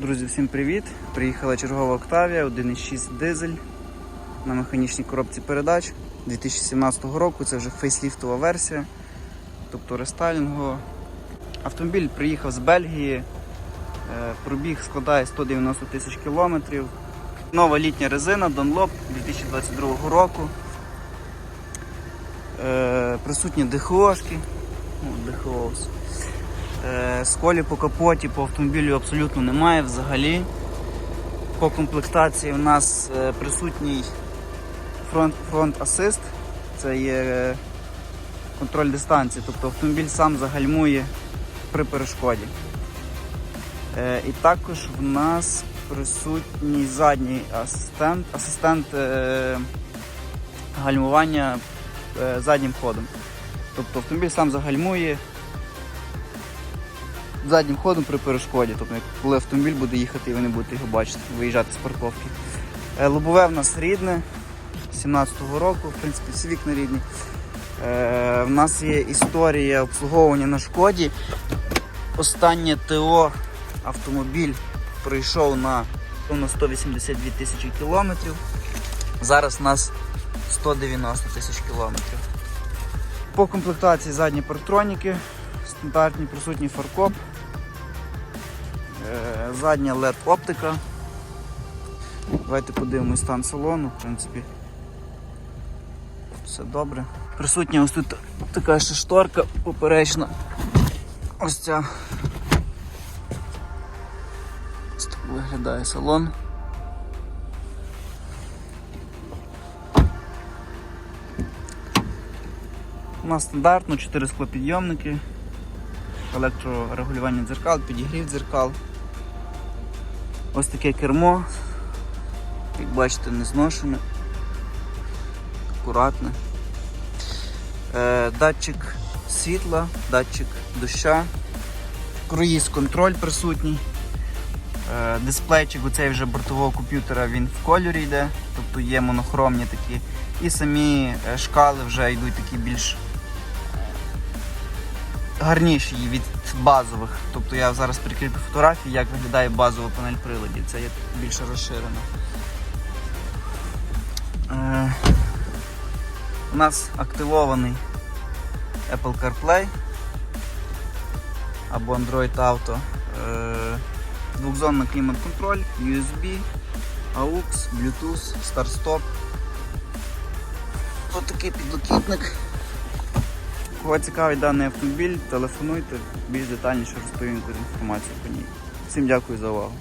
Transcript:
Друзі, всім привіт! Приїхала чергова Октавія 1.6 дизель на механічній коробці передач 2017 року. Це вже фейсліфтова версія, тобто рестайлінгова. Автомобіль приїхав з Бельгії, е, пробіг складає 190 тисяч кілометрів. Нова літня резина Dunlop 2022 року. Е, Присутні ДХОшки. О. Е, Сколі по капоті по автомобілю абсолютно немає взагалі. По комплектації у нас е, присутній фронт, фронт асист, це є е, контроль дистанції, тобто автомобіль сам загальмує при перешкоді. Е, І також в нас присутній задній асистент, асистент е, гальмування е, заднім ходом. Тобто автомобіль сам загальмує заднім ходом при перешкоді. Тобто, коли автомобіль буде їхати і ви не будете його бачити, виїжджати з парковки. Е, Лобове в нас рідне 17-го року, в принципі, всі вікна рідні. Е, в нас є історія обслуговування на шкоді. Останнє ТО автомобіль пройшов на, на 182 тисячі кілометрів. Зараз у нас 190 тисяч кілометрів. По комплектації задні парктроніки, стандартні присутній фаркоп, е, задня LED оптика. Давайте подивимось стан салону, в принципі. Все добре. Присутня ось тут така ще шторка поперечна. Ось ця. Ось так виглядає салон. У нас стандартно 4 склопідйомники, електрорегулювання дзеркал, підігрів дзеркал. Ось таке кермо, як бачите, не зношене, акуратне. Е, датчик світла, датчик доща, круїз контроль присутній. Е, дисплейчик оцей вже бортового комп'ютера він в кольорі йде, тобто є монохромні такі. І самі е, шкали вже йдуть такі більш гарніші від базових. Тобто я зараз прикріплю фотографії, як виглядає базова панель приладів. Це є більше розширено. Е, у нас активований Apple CarPlay або Android Auto. Е, двохзонний клімат-контроль, USB, AUX, Bluetooth, Start-Stop. Ось такий підлокітник. Кого цікавий даний автомобіль, телефонуйте, більш детальніше розповім інформацію по ній. Всім дякую за увагу.